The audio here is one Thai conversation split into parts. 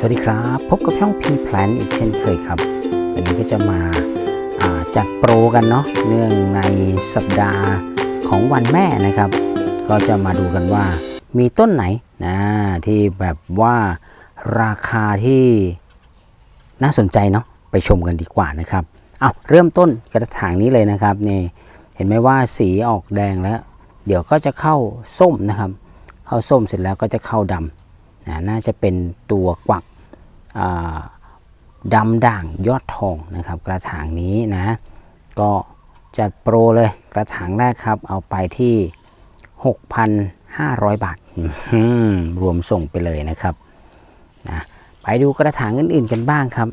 สวัสดีครับ พบกับช่อง P Plan อีกเช่นเคยครับ วันนี้ก็จะมาาจัดโปรกันเนาะเนื่องในสัปดาห์ของวันแม่นะครับ ก็จะมาดูกันว่ามีต้นไหนนะที่แบบว่าราคาที่น่าสนใจเนาะไปชมกันดีกว่านะครับเอาเริ่มต้นกระถางนี้เลยนะครับนี่เห็นไหมว่าสีออกแดงแล้ว เดี๋ยวก็จะเข้าส้มนะครับ เข้าส้มเสร็จแล้วก็จะเข้าดำ นะน่าจะเป็นตัวกวักดำด่างยอดทองนะครับ กระถางนี้นะ ก็จัดโปรเลยกระถางแรกครับ เอาไปที่ 6,500 บาทอื้อหือรวมส่งไปเลยนะครับนะไปดูกระถางอื่นๆกันบ้างครับ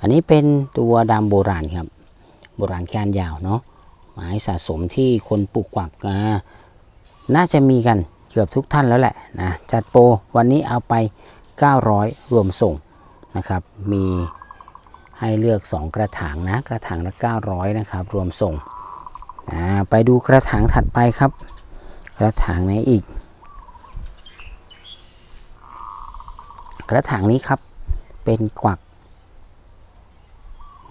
อันนี้เป็นตัวดำโบราณครับ โบราณการยาวเนาะไม้สะสมที่คนปลูกกวักน่าจะมีกัน เกือบทุกท่านแล้วแหละนะจัดโปรวันนี้เอาไป 900 รวมส่งนะครับมีให้เลือก 2 กระถางนะกระถางละ 900 นะครับ รวมส่งนะไปดูกระถางถัดไปครับ กระถางไหนอีก กระถางนี้ครับเป็นกวัก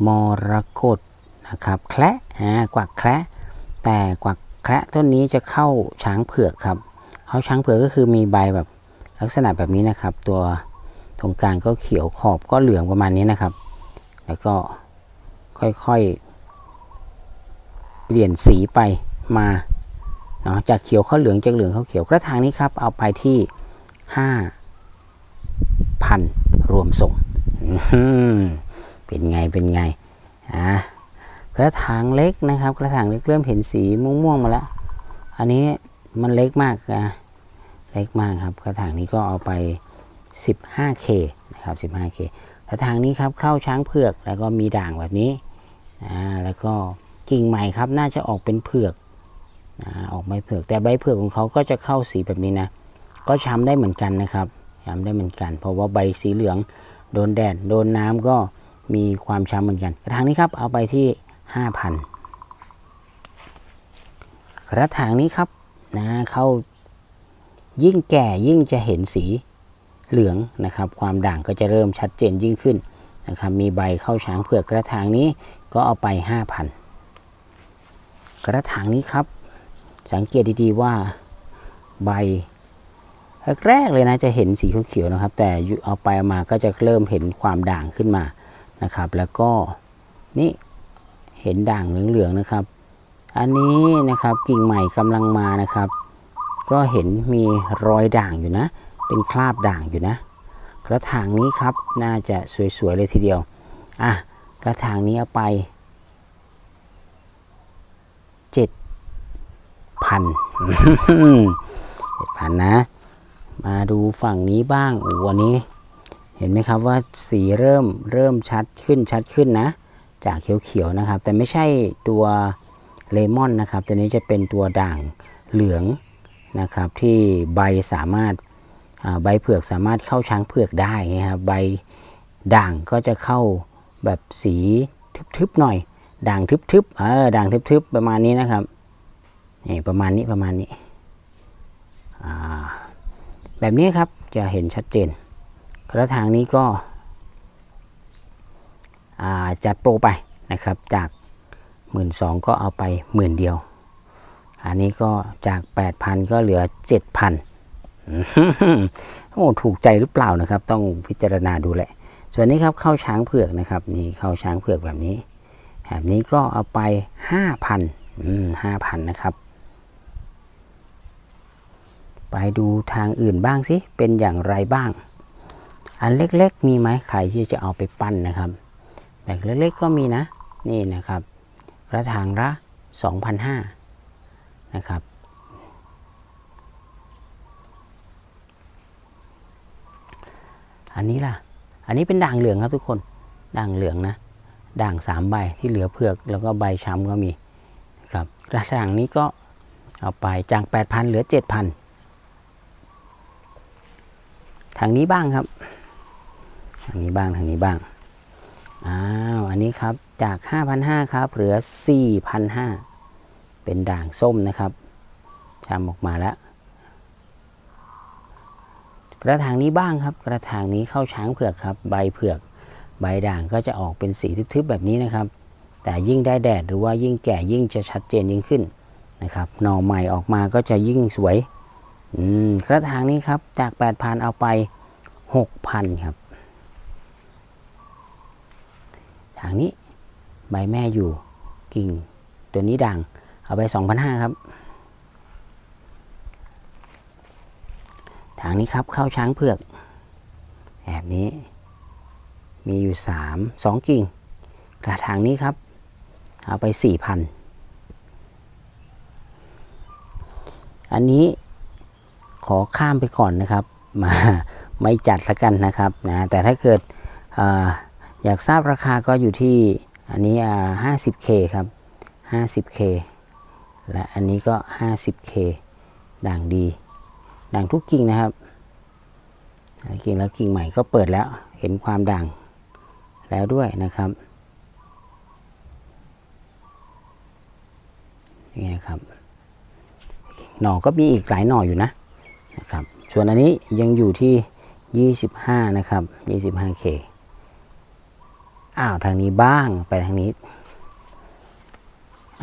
มรกตนะครับแคละกวักแคละแต่กวักแคละต้นนี้จะเข้าช้างเผือกครับ เขาช้างเผือกก็คือมีใบแบบลักษณะแบบนี้นะครับ ตัวตรงกลางก็เขียวขอบก็เหลืองประมาณนี้นะครับ แล้วก็ค่อยๆ เปลี่ยนสีไปมาเนาะจากเขียวเข้าเหลืองจากเหลืองเข้าเขียวกระถางนี้ครับเอาไปที่5,000รวมส่งเป็นไงเป็นไงอะกระถางเล็กนะครับ กระถางเล็กเริ่มเห็นสีม่วงๆมาแล้ว อันนี้ มันเล็กมากนะเล็กมากครับกระถางนี้ก็เอาไป 15K นะครับ 15K กระถางนี้ครับเข้าช้างเผือกแล้วก็มีด่างแบบนี้อ่าแล้วก็กิ่งใหม่ครับน่าจะออกเป็นเผือกอ่าออกใบเผือกแต่ใบเผือกของเขาก็จะเข้าสีแบบนี้นะ ก็ช้ำได้เหมือนกันนะครับช้ำได้เหมือนกัน เพราะว่าใบสีเหลืองโดนแดดโดนน้ำก็มีความช้ำเหมือนกัน กระถางนี้ครับเอาไปที่ 5,000 กระถางนี้ครับ นะเข้ายิ่งแก่ยิ่งจะเห็นสีเหลืองนะครับ ความด่างก็จะเริ่มชัดเจนยิ่งขึ้นนะครับมีใบเข้าช้างเผือกกระถางนี้ก็เอาไป 5,000 กระถางนี้ครับ สังเกตดีๆว่าใบแรกๆเลยนะจะเห็นสีเขียวๆนะครับ แต่เอาไปมาก็จะเริ่มเห็นความด่างขึ้นมานะครับ แล้วก็นี่เห็นด่างเหลืองๆนะครับ อันนี้นะครับกิ่งใหม่กำลังมานะครับ ก็เห็นมีรอยด่างอยู่นะ เป็นคราบด่างอยู่นะ กระถางนี้ครับน่าจะสวยๆเลยทีเดียวอะกระถางนี้เอาไปเจ็ดพันเจ็ดพันนะ มาดูฝั่งนี้บ้างอ้วันนี้ เห็นไหมครับว่าสีเริ่มเริ่มชัดขึ้นชัดขึ้นนะ จากเขียวๆนะครับ แต่ไม่ใช่ตัว เลมอนนะครับ ตัวนี้จะเป็นตัวด่างเหลืองนะครับที่ใบสามารถใบเผือกสามารถเข้าช้างเผือกได้นะครับใบด่างก็จะเข้าแบบสีทึบๆหน่อย ด่างทึบๆเออด่างทึบๆประมาณนี้นะครับนี่ประมาณนี้ประมาณนี้แบบนี้ครับจะเห็นชัดเจนกระถางนี้ก็จัดโปรไปนะครับจาก 1 2ื่นก็เอาไปหมื่นเดียว อันนี้ก็จาก8,000ก็เหลือ7,000อื้อหือโอ้ถูกใจหรือเปล่านะครับ ต้องพิจารณาดูแหละ ส่วนนี้ครับเข้าช้างเผือกนะครับ นี่เข้าช้างเผือกแบบนี้ แบบนี้ก็เอาไป5,000อืม5,000นะครับ ไปดูทางอื่นบ้างสิ เป็นอย่างไรบ้าง อันเล็กๆ มีไหมใครที่จะเอาไปปั้นนะครับ แบบเล็กๆก็มีนะ นี่นะครับ กระถางละ2,500นะครับ อันนี้ล่ะ อันนี้เป็นด่างเหลืองครับทุกคน ด่างเหลืองนะ ด่างสามใบที่เหลือเผือกแล้วก็ใบช้ำก็มีครับ กระถางนี้ก็เอาไปจาก 8,000 เหลือ 7,000 ทางนี้บ้างครับ ทางนี้บ้าง ทางนี้บ้าง อ้าวอันนี้ครับจาก 5,500ครับเหลือ 4,500 เป็นด่างส้มนะครับชามออกมาแล้ว กระถางนี้บ้างครับ กระถางนี้เข้าช้างเผือกครับ ใบเผือก ใบด่างก็จะออกเป็นสีทึบๆแบบนี้นะครับ แต่ยิ่งได้แดดหรือว่ายิ่งแก่ยิ่งจะชัดเจนยิ่งขึ้นนะครับหน่อใหม่ออกมาก็จะยิ่งสวยอืมกระถางนี้ครับจาก 8,000 เอาไป 6,000 ครับ ทางนี้ใบแม่อยู่กิ่งตัวนี้ด่าง เอาไป 2,500 ครับ ทางนี้ครับเข้าช้างเผือกแบบนี้ มีอยู่ 3 2 กิ่งกระถางนี้ครับ เอาไป 4,000 อันนี้ขอข้ามไปก่อนนะครับ มาไม่จัดละกันนะครับนะแต่ถ้าเกิดอา อยากทราบราคาก็อยู่ที่อันนี้อ่า 50k ครับ 50k และอันนี้ก็ 50k ด่างดี ด่างทุกกิ่งนะครับกิ่งแล้วกิ่งใหม่ก็เปิดแล้วเห็นความด่างแล้วด้วยนะครับนี่ครับหน่อก็มีอีกหลายหน่ออยู่นะนะครับ ส่วนอันนี้ยังอยู่ที่ 25 นะครับ 25k อ้าวทางนี้บ้างไปทางนี้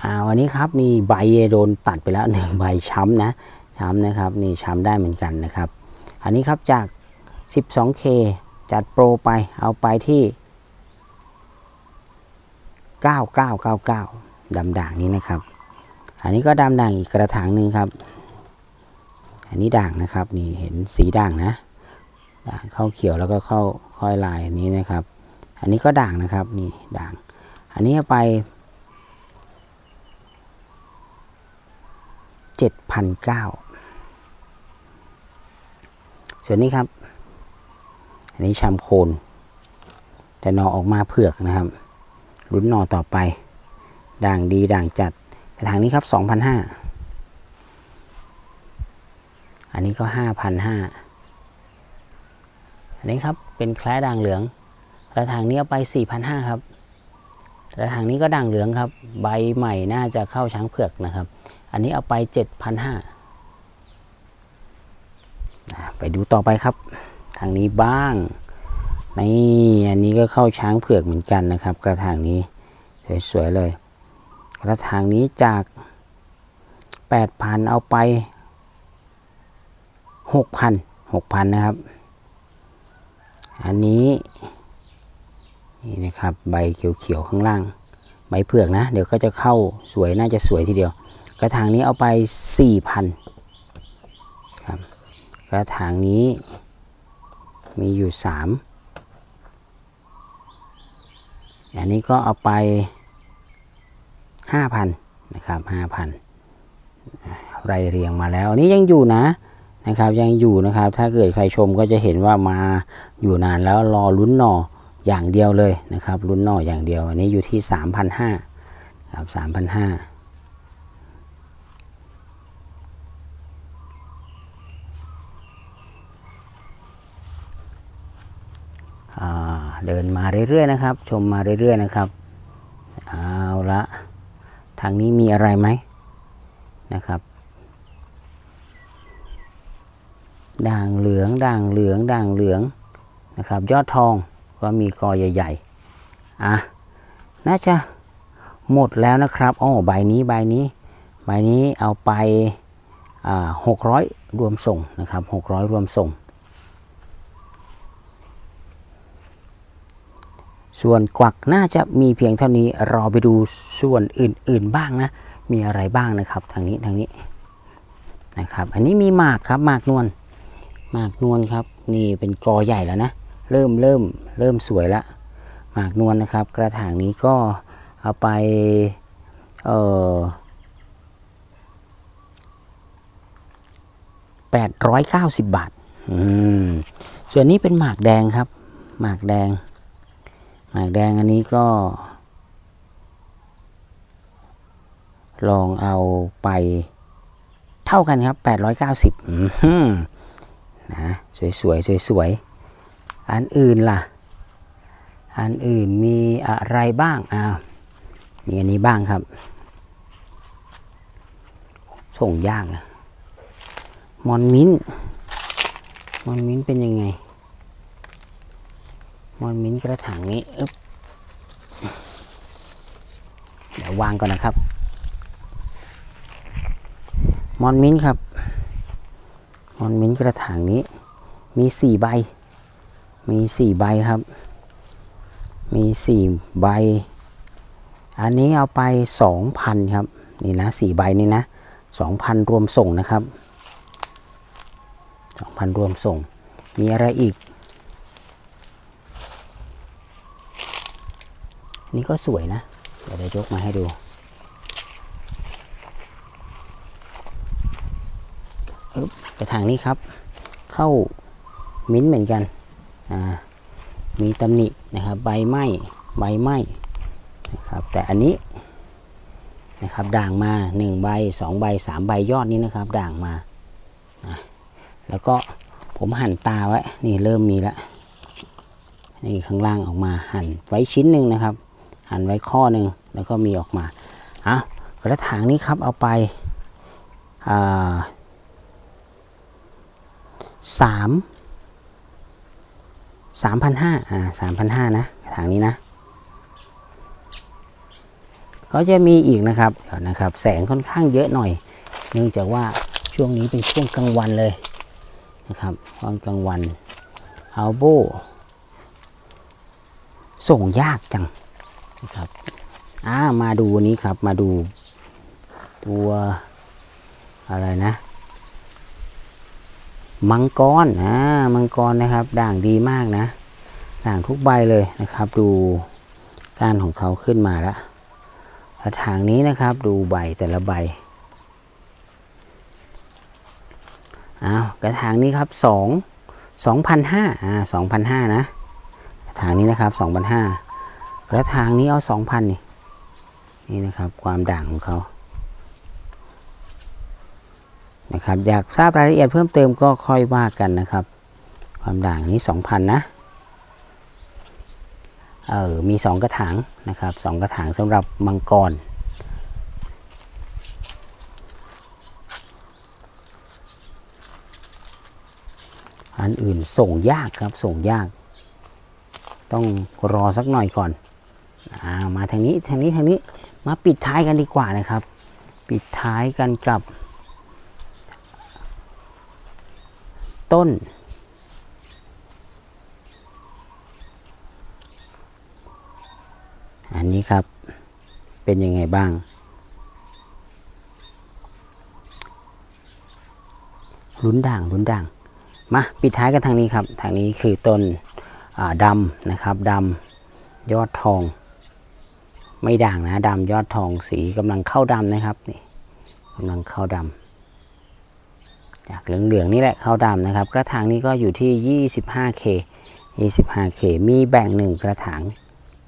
อ่าวันนี้ครับมีใบโดนตัดไปแล้วหนึ่งใบช้ำนะช้ำนะครับนี่ช้ำได้เหมือนกันนะครับ อันนี้ครับจาก 12k จัดโปรไปเอาไปที่ 9999ดำด่างนี้นะครับ อันนี้ก็ดำด่างอีกกระถางหนึ่งครับ อันนี้ด่างนะครับนี่เห็นสีด่างนะด่างเข้าเขียวแล้วก็เข้าค่อยลายนี้นะครับ อันนี้ก็ด่างนะครับนี่ด่าง อันนี้ไปเจ็ดพันเก้าส่วนนี้ครับ อันนี้ชำโคน แต่หนอออกมาเผือกนะครับลุ้นหนอต่อไป ด่างดีด่างจัดกระถางนี้ครับสองพันห้าอันนี้ก็ห้าพันห้าอันนี้ครับเป็นแคล้ด่างเหลือง กระถางนี้เอาไปสี่พันห้าครับ กระถางนี้ก็ด่างเหลืองครับ ใบใหม่น่าจะเข้าช้างเผือกนะครับ อันนี้เอาไปเจ็ดพันห้าไปดูต่อไปครับ ทางนี้บ้างนี่อันนี้ก็เข้าช้างเผือกเหมือนกันนะครับ กระถางนี้สวยๆเลย กระถางนี้จาก 8,000 เอาไป 6,000 6,000 นะครับ อันนี้ นี่นะครับ ใบเขียวๆข้างล่าง ใบเผือกนะ เดี๋ยวก็จะเข้าสวยน่าจะสวยทีเดียว กระถางนี้เอาไป4,000ครับกระถางนี้มีอยู่ 3 อันนี้ก็เอาไป 5,000นะครับ5,000ไรเรียงมาแล้วอันนี้ยังอยู่นะนะครับยังอยู่นะครับ ถ้าเกิดใครชมก็จะเห็นว่ามาอยู่นานแล้วรอลุ้นหน่อ อย่างเดียวเลยนะครับลุ้นนออย่างเดียว อันนี้อยู่ที่ 3,500ครับ3,500อ่าเดินมาเรื่อยๆนะครับ ชมมาเรื่อยๆนะครับ เอาละทางนี้มีอะไรไหมนะครับ ด่างเหลืองด่างเหลืองด่างเหลืองนะครับ ยอดทอง ก็มีกอใหญ่ๆอะน่าจะหมดแล้วนะครับอ๋อใบนี้ใบนี้ใบนี้เอาไปอ่าหกร้อยรวมส่งนะครับหกร้อยรวมส่ง ส่วนกวักน่าจะมีเพียงเท่านี้รอไปดูส่วนอื่นๆบ้างนะ มีอะไรบ้างนะครับทางนี้ทางนี้นะครับ อันนี้มีหมากครับหมากนวลหมากนวลครับ นี่เป็นกอใหญ่แล้วนะ เริ่มเริ่มเริ่มสวยละหมากนวลนะครับ กระถางนี้ก็เอาไปเออแปดร้อยเก้าสิบบาท อืม ส่วนนี้เป็นหมากแดงครับ หมากแดง หมากแดงอันนี้ก็ ลองเอาไปเท่ากันครับ890อือหือนะ สวยๆสวยๆ อันอื่นล่ะ อันอื่นมีอะไรบ้างอ้าวมีอันนี้บ้างครับ ส่งยากอะมอนมิ้นมอนมิ้นเป็นยังไงมอนมิ้นกระถางนี้อึ๊บเดี๋ยววางก่อนนะครับ มอนมิ้นครับ มอนมิ้นกระถางนี้ มีสี่ใบ มีสี่ใบครับ มีสี่ใบ อันนี้เอาไปสองพันครับ นี่นะสี่ใบนี่นะสองพันรวมส่งนะครับสองพันรวมส่ง มีอะไรอีก นี่ก็สวยนะ เดี๋ยวจะยกมาให้ดูอึ๊บกระถางนี้ครับ เข้ามิ้นท์เหมือนกัน มีตำหนินะครับใบไหม้ใบไหม้นะครับแต่อันนี้นะครับด่างมา 1 ใบ 2 ใบ 3 ใบยอดนี้นะครับ ด่างมา แล้วก็ผมหั่นตาไว้นี่เริ่มมีแล้วนี่ข้างล่างออกมาหั่นไว้ชิ้นหนึ่งนะครับ หั่นไว้ข้อหนึ่งแล้วก็มีออกมาอะกระถางนี้ครับเอาไปอ่าสาม สามพันห้าอ่าสามพันห้านะกระถางนี้นะก็จะมีอีกนะครับเดี๋ยวนะครับ แสงค่อนข้างเยอะหน่อย เนื่องจากว่าช่วงนี้เป็นช่วงกลางวันเลยนะครับตอนกลางวันอัลโบส่งยากจังนะครับอ่ามาดูวันนี้ครับมาดูตัวอะไรนะ มังกรอ่ามังกรนะครับ ด่างดีมากนะ ด่างทุกใบเลยนะครับ ดูก้านของเขาขึ้นมาแล้วกระถางนี้นะครับ ดูใบแต่ละใบอ้าวกระถางนี้ครับสองสองพันห้าอ่าสองพันห้านะกระถางนี้นะครับสองพันห้ากระถางนี้เอาสองพันนี่นี่นะครับ ความด่างของเขา นะครับอยากทราบรายละเอียดเพิ่มเติมก็ค่อยว่ากันนะครับ ความด่างนี้ 2,000 นะเออมี 2 กระถางนะครับสองกระถางสำหรับมังกรอันอื่นส่งยากครับส่งยาก ต้องรอสักหน่อยก่อนอามาทางนี้ทางนี้ทางนี้มาปิดท้ายกันดีกว่านะครับ ปิดท้ายกันกับ ต้น อันนี้ครับเป็นยังไงบ้าง ลุ้นด่างลุ้นด่าง มาปิดท้ายกันทางนี้ครับ ทางนี้คือต้นดำนะครับดำยอดทอง ไม่ด่างนะดำยอดทองสีกำลังเข้าดำนะครับนี่กำลังเข้าดำ จากเหลืองๆนี่แหละข้าวดำนะครับ กระถางนี้ก็อยู่ที่ 25K 25K มีแบ่งหนึ่งกระถาง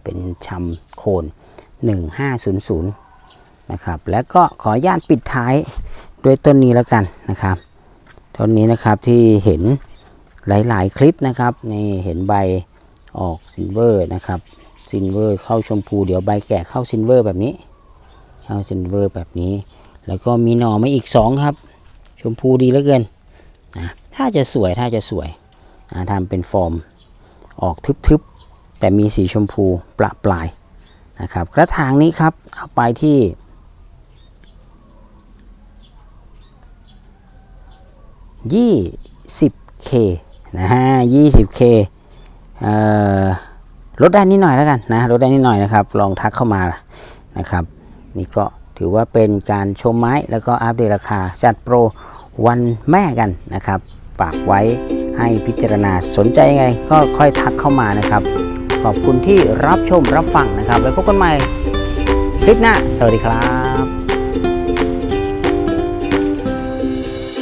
เป็นชำโคน 1500นะครับแล้วก็ขออนุญาตปิดท้ายด้วยต้นนี้แล้วกันนะครับต้นนี้นะครับที่เห็นหลาย ๆ คลิปนะครับนี่เห็นใบออกซินเวอร์นะครับซินเวอร์เข้าชมพูเดี๋ยวใบแก่เข้าซินเวอร์แบบนี้เข้าซินเวอร์แบบนี้ แล้วก็มีหน่อมาอีก 2 ครับ ชมพูดีเหลือเกินนะถ้าจะสวยถ้าจะสวยนะทำเป็นฟอร์มออกทึบๆ แต่มีสีชมพูประปลายนะครับ กระถางนี้ครับ เอาไปที่ 20K นะฮะ 20K เอ่อลดได้นิดหน่อยแล้วกันนะลดได้นิดหน่อยนะครับ ลองทักเข้ามานะครับ นี่ก็ ถือว่าเป็นการชมไม้แล้วก็อัปเดตราคาจัดโปรวันแม่กันนะครับ ฝากไว้ให้พิจารณาสนใจยังไงก็ค่อยทักเข้ามานะครับ ขอบคุณที่รับชมรับฟังนะครับไว้พบกันใหม่คลิปหน้า สวัสดีครับ